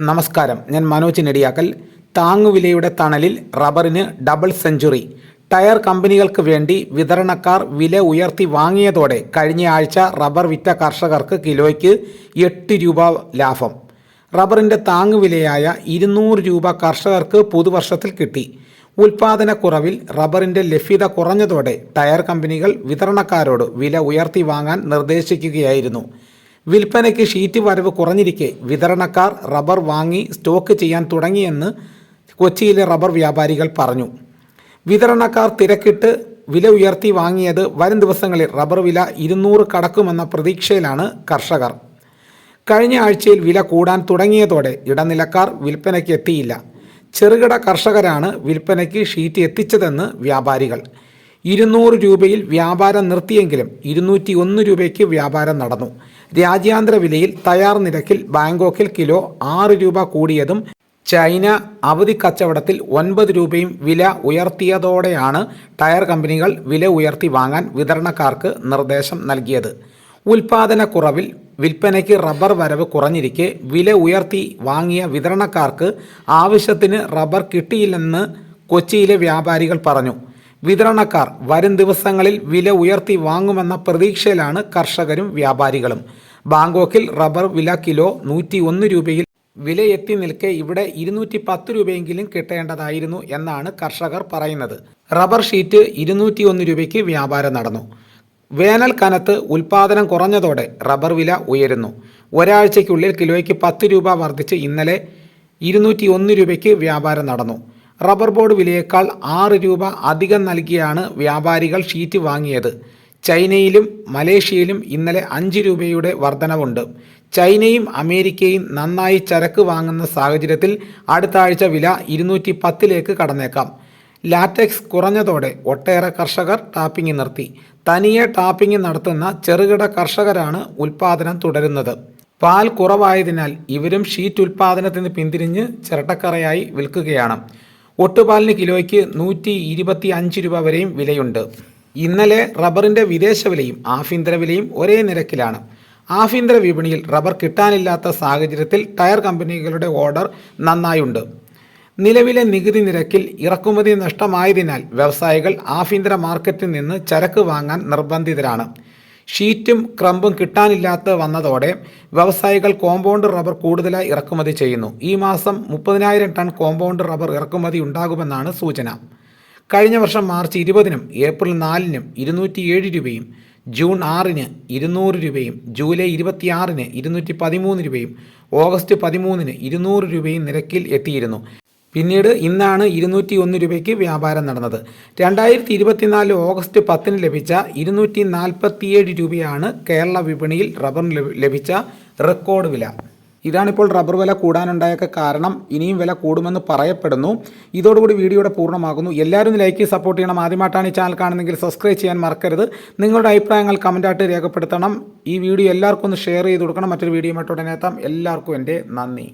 നമസ്കാരം. ഞാൻ മനോജ് നെടിയാക്കൽ. താങ്ങുവിലയുടെ തണലിൽ റബ്ബറിന് ഡബിൾ സെഞ്ചുറി. ടയർ കമ്പനികൾക്ക് വേണ്ടി വിതരണക്കാർ വില ഉയർത്തി വാങ്ങിയതോടെ കഴിഞ്ഞ ആഴ്ച റബ്ബർ വിറ്റ കർഷകർക്ക് കിലോയ്ക്ക് എട്ട് രൂപ ലാഭം. റബ്ബറിന്റെ താങ്ങുവിലയായ ഇരുന്നൂറ് രൂപ കർഷകർക്ക് പുതുവർഷത്തിൽ കിട്ടി. ഉൽപാദനക്കുറവിൽ റബ്ബറിന്റെ ലഭ്യത കുറഞ്ഞതോടെ ടയർ കമ്പനികൾ വിതരണക്കാരോട് വില ഉയർത്തി വാങ്ങാൻ നിർദ്ദേശിക്കുകയായിരുന്നു. വിൽപ്പനയ്ക്ക് ഷീറ്റ് വരവ് കുറഞ്ഞിരിക്കെ വിതരണക്കാർ റബ്ബർ വാങ്ങി സ്റ്റോക്ക് ചെയ്യാൻ തുടങ്ങിയെന്ന് കൊച്ചിയിലെ റബ്ബർ വ്യാപാരികൾ പറഞ്ഞു. വിതരണക്കാർ തിരക്കിട്ട് വില ഉയർത്തി വാങ്ങിയത് വരും ദിവസങ്ങളിൽ റബ്ബർ വില ഇരുന്നൂറ് കടക്കുമെന്ന പ്രതീക്ഷയിലാണ് കർഷകർ. കഴിഞ്ഞ ആഴ്ചയിൽ വില കൂടാൻ തുടങ്ങിയതോടെ ഇടനിലക്കാർ വിൽപ്പനയ്ക്ക് എത്തിയില്ല. ചെറുകിട കർഷകരാണ് വിൽപ്പനയ്ക്ക് ഷീറ്റ് എത്തിച്ചതെന്ന് വ്യാപാരികൾ. ഇരുന്നൂറ് രൂപയിൽ വ്യാപാരം നിർത്തിയെങ്കിലും ഇരുന്നൂറ്റി ഒന്ന് രൂപയ്ക്ക് വ്യാപാരം നടന്നു. രാജ്യാന്തര വിലയിൽ തയ്യാർ നിരക്കിൽ ബാങ്കോക്കിൽ കിലോ ആറ് രൂപ കൂടിയതും ചൈന അവധി കച്ചവടത്തിൽ ഒൻപത് രൂപയും വില ഉയർത്തിയതോടെയാണ് ടയർ കമ്പനികൾ വില ഉയർത്തി വാങ്ങാൻ വിതരണക്കാർക്ക് നിർദ്ദേശം നൽകിയത്. ഉൽപാദനക്കുറവിൽ വിൽപ്പനയ്ക്ക് റബ്ബർ വരവ് കുറഞ്ഞിരിക്കെ വില ഉയർത്തി വാങ്ങിയ വിതരണക്കാർക്ക് ആവശ്യത്തിന് റബ്ബർ കിട്ടിയില്ലെന്ന് കൊച്ചിയിലെ വ്യാപാരികൾ പറഞ്ഞു. വിതരണക്കാർ വരും ദിവസങ്ങളിൽ വില ഉയർത്തി വാങ്ങുമെന്ന പ്രതീക്ഷയിലാണ് കർഷകരും വ്യാപാരികളും. ബാങ്കോക്കിൽ റബ്ബർ വില കിലോ നൂറ്റി ഒന്ന് രൂപയിൽ വില എത്തി നിൽക്കെ ഇവിടെ ഇരുന്നൂറ്റി പത്ത് രൂപയെങ്കിലും കിട്ടേണ്ടതായിരുന്നു എന്നാണ് കർഷകർ പറയുന്നത്. റബ്ബർ ഷീറ്റ് ഇരുന്നൂറ്റി ഒന്ന് രൂപയ്ക്ക് വ്യാപാരം നടന്നു. വേനൽ കനത്ത് ഉൽപാദനം കുറഞ്ഞതോടെ റബ്ബർ വില ഉയരുന്നു. ഒരാഴ്ചയ്ക്കുള്ളിൽ കിലോയ്ക്ക് പത്ത് രൂപ വർദ്ധിച്ച് ഇന്നലെ ഇരുന്നൂറ്റി ഒന്ന് രൂപയ്ക്ക് വ്യാപാരം നടന്നു. റബ്ബർ ബോർഡ് വിലയേക്കാൾ ആറ് രൂപ അധികം നൽകിയാണ് വ്യാപാരികൾ ഷീറ്റ് വാങ്ങിയത്. ചൈനയിലും മലേഷ്യയിലും ഇന്നലെ അഞ്ച് രൂപയുടെ വർധനവുണ്ട്. ചൈനയും അമേരിക്കയും നന്നായി ചരക്ക് വാങ്ങുന്ന സാഹചര്യത്തിൽ അടുത്ത ആഴ്ച വില ഇരുന്നൂറ്റി പത്തിലേക്ക് കടന്നേക്കാം. ലാറ്റക്സ് കുറഞ്ഞതോടെ ഒട്ടേറെ കർഷകർ ടാപ്പിംഗ് നിർത്തി. തനിയെ ടാപ്പിംഗ് നടത്തുന്ന ചെറുകിട കർഷകരാണ് ഉൽപാദനം തുടരുന്നത്. പാൽ കുറവായതിനാൽ ഇവരും ഷീറ്റ് ഉൽപാദനത്തിന് പിന്തിരിഞ്ഞ് ചിരട്ടക്കറയായി വിൽക്കുകയാണ്. ഒട്ടുപാലിന് കിലോയ്ക്ക് നൂറ്റി ഇരുപത്തി അഞ്ച് രൂപ വരെയും വിലയുണ്ട്. ഇന്നലെ റബ്ബറിന്റെ വിദേശ വിലയും ആഭ്യന്തര വിലയും ഒരേ നിരക്കിലാണ്. ആഭ്യന്തര വിപണിയിൽ റബ്ബർ കിട്ടാനില്ലാത്ത സാഹചര്യത്തിൽ ടയർ കമ്പനികളുടെ ഓർഡർ നന്നായുണ്ട്. നിലവിലെ നികുതി നിരക്കിൽ ഇറക്കുമതി നഷ്ടമായതിനാൽ വ്യവസായികൾ ആഭ്യന്തര മാർക്കറ്റിൽ നിന്ന് ചരക്ക് വാങ്ങാൻ നിർബന്ധിതരാണ്. ഷീറ്റും ക്രമ്പും കിട്ടാനില്ലാത്ത വന്നതോടെ വ്യവസായികൾ കോമ്പൗണ്ട് റബ്ബർ കൂടുതലായി ഇറക്കുമതി ചെയ്യുന്നു. ഈ മാസം മുപ്പതിനായിരം ടൺ കോമ്പൗണ്ട് റബ്ബർ ഇറക്കുമതി ഉണ്ടാകുമെന്നാണ് സൂചന. കഴിഞ്ഞ വർഷം മാർച്ച് ഇരുപതിനും ഏപ്രിൽ നാലിനും ഇരുന്നൂറ്റിയേഴ് രൂപയും ജൂൺ ആറിന് ഇരുന്നൂറ് രൂപയും ജൂലൈ ഇരുപത്തിയാറിന് ഇരുന്നൂറ്റി പതിമൂന്ന് രൂപയും ഓഗസ്റ്റ് പതിമൂന്നിന് ഇരുന്നൂറ് രൂപയും നിരക്കിൽ എത്തിയിരുന്നു. പിന്നീട് ഇന്നാണ് ഇരുന്നൂറ്റി ഒന്ന് രൂപയ്ക്ക് വ്യാപാരം നടന്നത്. രണ്ടായിരത്തി ഇരുപത്തിനാല് ഓഗസ്റ്റ് പത്തിന് ലഭിച്ച ഇരുന്നൂറ്റി നാൽപ്പത്തിയേഴ് രൂപയാണ് കേരള വിപണിയിൽ റബ്ബറിന് ലഭിച്ച റെക്കോർഡ് വില. ഇതാണിപ്പോൾ റബ്ബർ വില കൂടാനുണ്ടായൊക്കെ കാരണം. ഇനിയും വില കൂടുമെന്ന് പറയപ്പെടുന്നു. ഇതോടുകൂടി വീഡിയോയുടെ പൂർണമാകുന്നു. എല്ലാവരും ലൈക്ക് സപ്പോർട്ട് ചെയ്യണം. ആദ്യമായിട്ടാണ് ഈ ചാനൽ കാണുന്നതെങ്കിൽ സബ്സ്ക്രൈബ് ചെയ്യാൻ മറക്കരുത്. നിങ്ങളുടെ അഭിപ്രായങ്ങൾ കമന്റായിട്ട് രേഖപ്പെടുത്തണം. ഈ വീഡിയോ എല്ലാവർക്കും ഒന്ന് ഷെയർ ചെയ്ത് കൊടുക്കണം. മറ്റൊരു വീഡിയോ എത്താം. എല്ലാവർക്കും എന്റെ നന്ദി.